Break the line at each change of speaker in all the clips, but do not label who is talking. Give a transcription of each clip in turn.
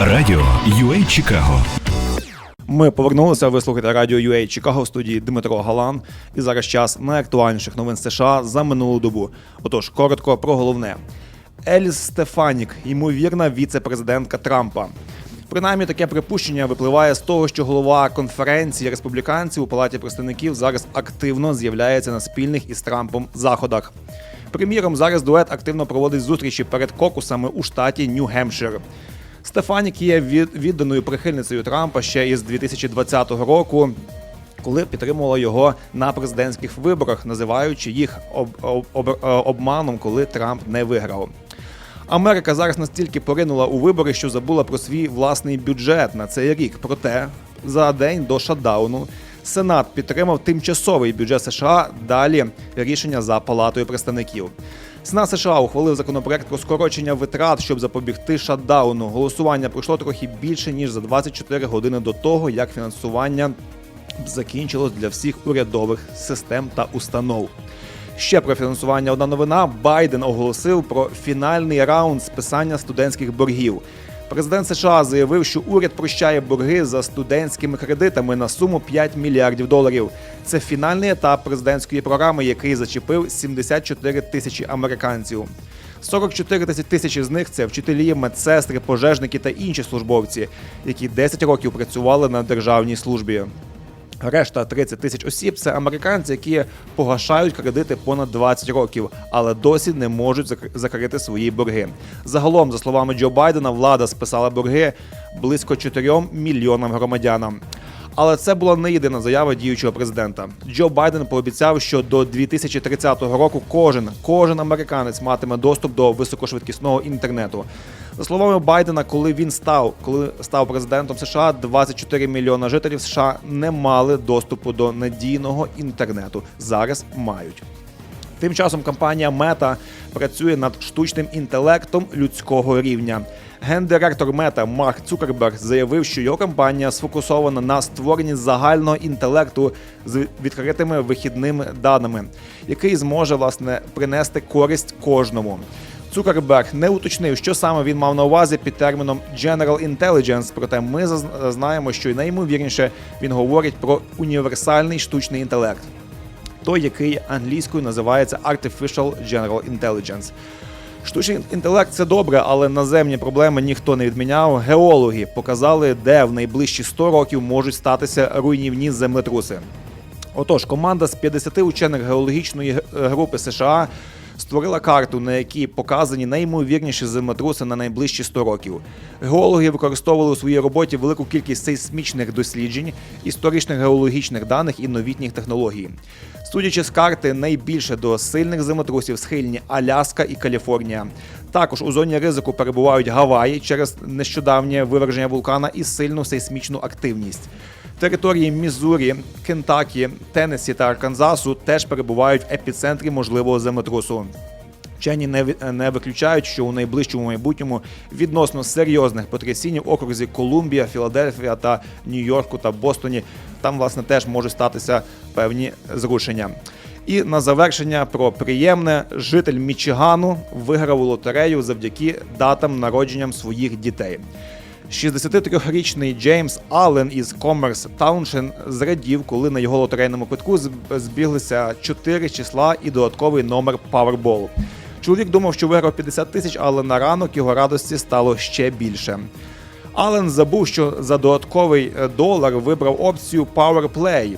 Радіо UA Чикаго.
Ми повернулися. Ви слухаєте радіо UA Чикаго в студії Дмитро Галан. І зараз час найактуальніших новин США за минулу добу. Отож, коротко про головне. Еліс Стефанік, ймовірна віце-президентка Трампа. Принаймні, таке припущення випливає з того, що голова конференції республіканців у палаті представників зараз активно з'являється на спільних із Трампом заходах. Приміром, зараз дует активно проводить зустрічі перед кокусами у штаті Нью-Гемпшир. Стефанік є відданою прихильницею Трампа ще із 2020 року, коли підтримувала його на президентських виборах, називаючи їх об, об, об- е, обманом, коли Трамп не виграв. Америка зараз настільки поринула у вибори, що забула про свій власний бюджет на цей рік. Проте за день до шатдауну Сенат підтримав тимчасовий бюджет США. Далі рішення за палатою представників. Сенат США ухвалив законопроект про скорочення витрат, щоб запобігти шатдауну. Голосування пройшло трохи більше ніж за 24 години до того, як фінансування закінчилось для всіх урядових систем та установ. Ще про фінансування одна новина. Байден оголосив про фінальний раунд списання студентських боргів. Президент США заявив, що уряд прощає борги за студентськими кредитами на суму 5 мільярдів доларів. Це фінальний етап президентської програми, який зачепив 74 тисячі американців. 44 тисячі з них це вчителі, медсестри, пожежники та інші службовці, які 10 років працювали на державній службі. Решта 30 тисяч осіб це американці, які погашають кредити понад 20 років, але досі не можуть зак- закрити свої борги. Загалом, за словами Джо Байдена, влада списала борги близько 4 мільйонам громадянам. Але це була не єдина заява діючого президента. Джо Байден пообіцяв, що до 2030 року кожен кожен американець матиме доступ до високошвидкісного інтернету. За словами Байдена, коли він став, коли став президентом США, 24 мільйона жителів США не мали доступу до надійного інтернету. Зараз мають. Тим часом компанія Мета працює над штучним інтелектом людського рівня. Гендиректор Мета Марк Цукерберг заявив, що його компанія сфокусована на створенні загального інтелекту з відкритими вихідними даними, який зможе власне принести користь кожному. Цукерберг не уточнив, що саме він мав на увазі під терміном General Intelligence, проте ми знаємо, що найімовірніше він говорить про універсальний штучний інтелект той, який англійською називається Artificial General Intelligence. Штучний інтелект це добре, але наземні проблеми ніхто не відміняв. Геологи показали, де в найближчі 100 років можуть статися руйнівні землетруси. Отож, команда з 50 учених геологічної групи США створила карту, на якій показані найімовірніші землетруси на найближчі 100 років. Геологи використовували у своїй роботі велику кількість сейсмічних досліджень, історичних геологічних даних і новітніх технологій. Судячи з карти, найбільше до сильних землетрусів схильні Аляска і Каліфорнія. Також у зоні ризику перебувають Гаваї через нещодавнє виверження вулкана і сильну сейсмічну активність. Території Мізурі, Кентакі, Теннессі та Арканзасу теж перебувають в епіцентрі можливого землетрусу. Вчені не, не виключають, що у найближчому майбутньому відносно серйозних потрясінь в окрузі Колумбія, Філадельфія та Нью-Йорку та Бостоні там, власне, теж можуть статися певні зрушення. І на завершення про приємне житель Мічигану виграв у лотерею завдяки датам народженням своїх дітей. 63-річний Джеймс Аллен із Комерс Тауншен зрадів, коли на його лотерейному квитку збіглися 4 числа і додатковий номер Powerball. Чоловік думав, що виграв 50 тисяч, але на ранок його радості стало ще більше. Ален забув, що за додатковий е, долар вибрав опцію Power Play,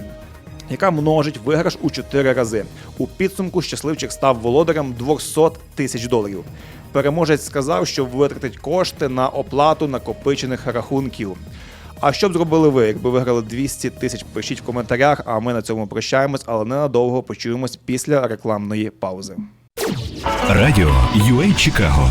яка множить виграш у 4 рази. У підсумку щасливчик став володарем 200 тисяч доларів. Переможець сказав, що витратить кошти на оплату накопичених рахунків. А що б зробили ви, якби виграли 200 тисяч? Пишіть в коментарях, а ми на цьому прощаємось, але ненадовго почуємось після рекламної паузи.
Радіо UA Чикаго.